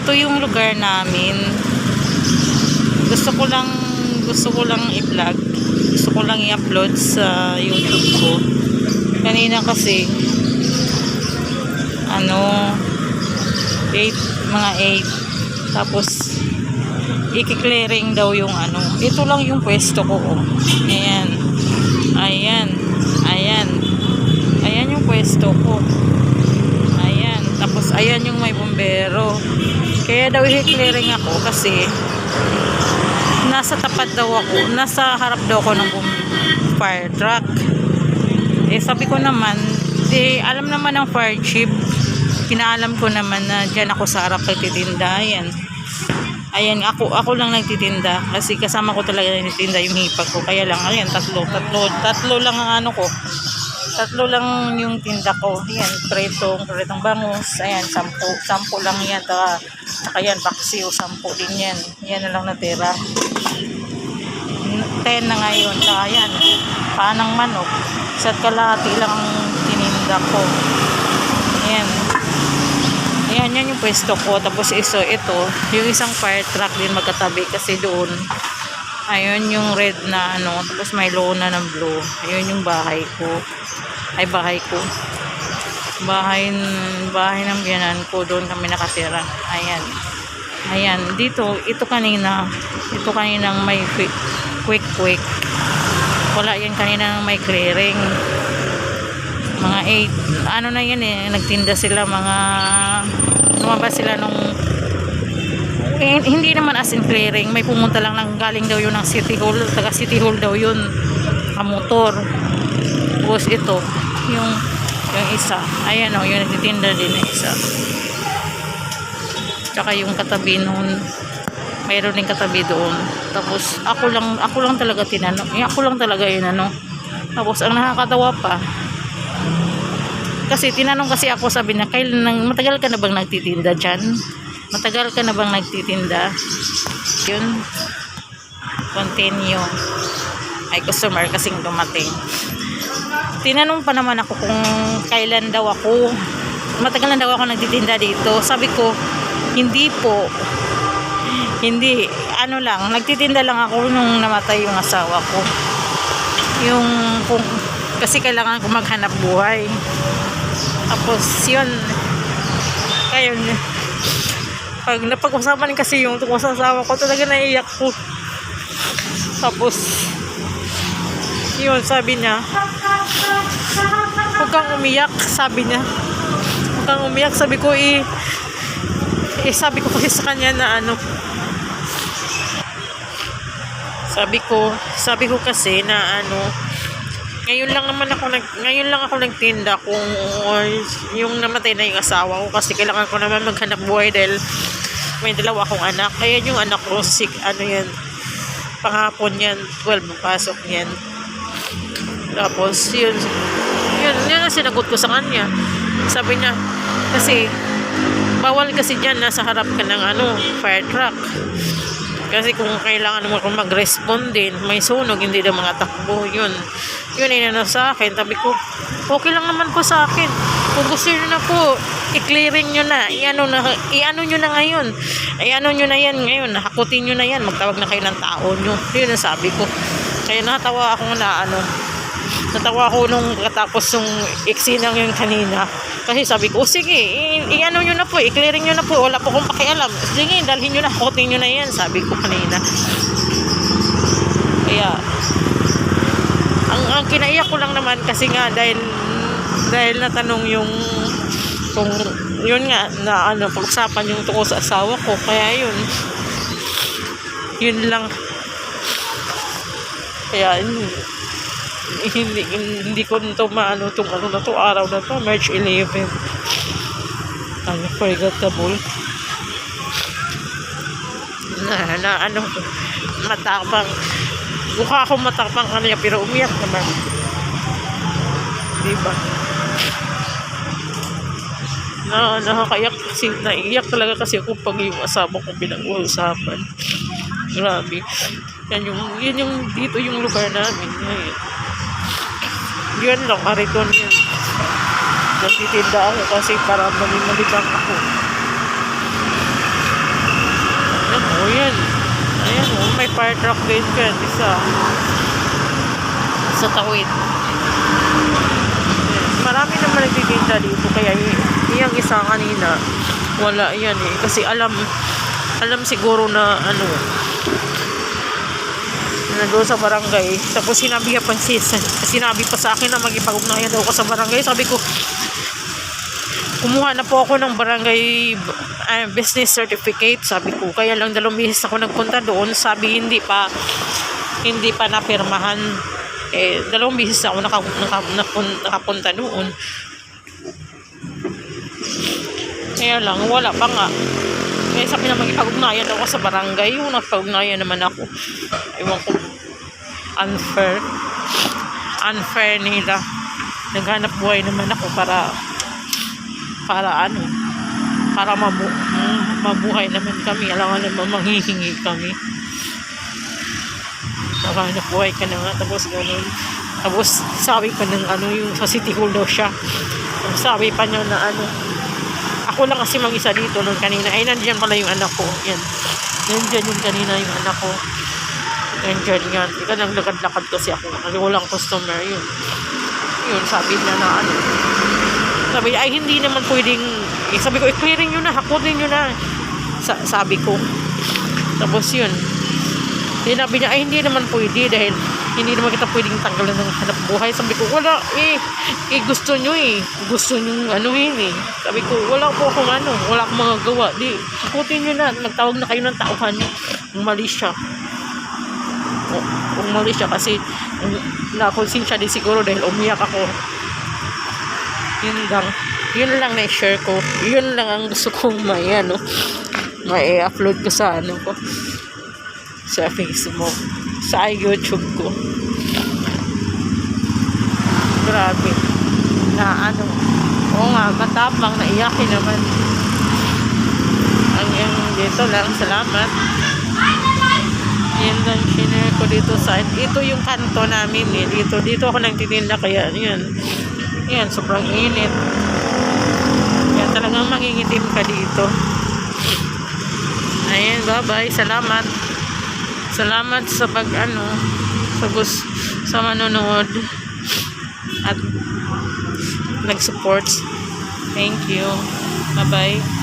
ito yung lugar namin. Gusto ko lang gusto ko lang i-vlog. Gusto ko lang i-upload sa YouTube ko. Kanina kasi ano 8 mga 8 tapos iki-clearing daw yung ano. Ito lang yung pwesto ko. Oh. Ayan. Ayan. Ayan. Ayan yung pwesto ko. Ayan. Tapos ayan yung may bombero. Kaya daw i-clearing ako kasi nasa tapat daw ako. Nasa harap daw ako ng fire truck. Eh sabi ko naman, eh, alam naman ng fire chief, kinaalam ko naman na dyan ako sa harap nagtitinda. Ayan. Ayan, ako, ako lang nagtitinda. Kasi kasama ko talaga nagtitinda yung hipag ko. Kaya lang, ayan, tatlo, tatlo, tatlo lang ang ano ko. Tatlo lang yung tinda ko. Ayan, pretong, pretong bangus. Ayan, sampu, sampu lang yan. Taka, saka yan, paksiw, sampu din yan. Yan na lang natira. 10 na ngayon. Saka yan, panang manok. Isa't kalahati lang ang tininda ko. Ayan. Ayan, yan yung pwesto ko. Tapos iso, ito, yung isang fire truck din magkatabi kasi doon. Ayun yung red na ano. Tapos may lona ng blue. Ayun yung bahay ko. Ay, bahay ko. Bahay, bahay ng biyanan ko. Doon kami nakatira. Ayan. Ayan. Dito, ito kanina. Ito kaninang may quick, quick, quick. Wala yan kanina may clearing mga 8 ano na yan eh nagtinda sila mga lumabas sila nung eh, hindi naman as in clearing may pumunta lang ng galing daw yun ng city hall taga city hall daw yun ang motor tapos ito yung yung isa ayan o yung nagtitinda din na isa tsaka yung katabi noon mayroon din katabi doon tapos ako lang ako lang talaga tinanong eh, ako lang talaga yun ano tapos ang nakakatawa pa kasi tinanong kasi ako sabi niya, kailan nang matagal ka na bang nagtitinda dyan? Matagal ka na bang nagtitinda? Yun. Continue. Ay customer kasing dumating. Tinanong pa naman ako kung kailan daw ako. Matagal na daw ako nagtitinda dito. Sabi ko, hindi po. Hindi. Ano lang, nagtitinda lang ako nung namatay yung asawa ko. Yung kung kasi kailangan ko maghanap buhay. Tapos, yun. Ayun. Pag napag-usapan kasi yung tungkol sa asawa ko, talaga naiiyak ko. Tapos, yun, sabi niya, huwag kang umiyak, sabi niya. Huwag kang umiyak, sabi ko, eh, eh, sabi ko kasi sa kanya na ano, sabi ko, sabi ko kasi na ano, ngayon lang naman ako nag ngayon lang ako nagtinda kung yung namatay na yung asawa ko kasi kailangan ko naman maghanap buhay dahil may dalawa akong anak. Kaya yung anak ko sick ano yan panghapon yan 12 pasok yan. Tapos yun yun yun ang sinagot ko sa kanya sabi niya kasi bawal kasi dyan nasa harap ka ng ano fire truck kasi kung kailangan mo kung mag-respond din, may sunog, hindi daw mga takbo, yun. Yun inano sa akin. Sabi ko, okay lang naman po sa akin. Kung gusto nyo na po, i-clearing nyo na. I-ano, na, i-ano nyo na ngayon. I-ano nyo na yan ngayon. Hakutin nyo na yan. Magtawag na kayo ng tao nyo. Yun ang sabi ko. Kaya natawa ako na ano, natawa ako nung katapos yung eksinang yun kanina. Kasi sabi ko, oh, sige, i-ano nyo na po, i-clearing nyo na po, wala po akong pakialam. Sige, dalhin nyo na, hakutin nyo na yan, sabi ko kanina. Kaya, ang, ang kinaiyak ko lang naman kasi nga dahil dahil natanong yung kung yun nga na ano pag-usapan yung tungkol sa asawa ko kaya yun yun lang kaya hindi hindi ko to maano tong ano na to araw na to March 11 ano forgettable. Na, na ano matapang. Mukha akong matapang kanina pero umiyak naman. Diba? Na nakakayak kasi naiyak talaga kasi ako pag yung asawa ko pinag-uusapan. Grabe. Yan yung yun yung dito yung lugar namin. Ngayon yun lang kariton yan nagtitinda ako kasi para malimalibang ako O yan. Ayan o, may fire truck din dyan. Isa. Sa tawid. Ayan. Marami naman nagtitinda dito. Kaya yung isa kanina, wala yan eh. Kasi alam, alam siguro na ano, na doon sa barangay. Tapos sinabi pa, si, sinabi pa sa akin na magipag-ugnayan daw ako sa barangay. Sabi ko, kumuha na po ako ng barangay uh, business certificate. Sabi ko kaya lang dalawang beses ako nagpunta doon. Sabi hindi pa hindi pa napirmahan. Eh dalawang beses ako naka, naka, nakapun- nakapunta doon. Kaya lang wala pa nga kaya sabi na magipag-ugnayan ako sa barangay. Yung nagpag-ugnayan naman ako. Ewan ko. Unfair. Unfair nila. Naghanap buhay naman ako para para ano para mabu mabuhay naman kami. Alam naman manghihingi kami. Nakahanap buhay ka na nga. Tapos ganun. Tapos sabi pa ng ano yung sa city hall daw siya. Sabi pa niya na ano ako lang kasi mag-isa dito nung kanina. Ay nandiyan pala yung anak ko. Yan. Nandiyan yung kanina yung anak ko. Nandiyan yan ika nang lakad-lakad kasi ako. Kasi walang customer yun. Yun sabi niya na ano. Sabi ay hindi naman pwedeng, eh, sabi ko, i-clearing nyo na, hakutin nyo na. Sa, sabi ko. Tapos yun. Sinabi niya, ay hindi naman pwede dahil hindi naman kita pwedeng tanggalan ng hanap buhay. Sabi ko, wala, eh, eh gusto nyo eh. Gusto nyo ano eh. Sabi ko, wala po akong ano, wala akong mga gawa. Di, hakutin nyo na, magtawag na kayo ng tauhan. Umali siya. O, umali siya kasi um, nakonsensya din siguro dahil umiyak ako yun lang yun lang na share ko yun lang ang gusto kong may ano may upload ko sa ano ko sa Facebook sa YouTube ko grabe na ano oo nga matapang na iyakin naman ang yung dito lang salamat yan lang sinare ko dito sa ito yung kanto namin eh dito dito ako nagtitinda kaya yan yan, sobrang init. Kaya talagang mangingitim ka dito. Ayan, bye-bye. Salamat. Salamat sa pag, ano, sa gus sa manonood at nag-support. Thank you. Bye-bye.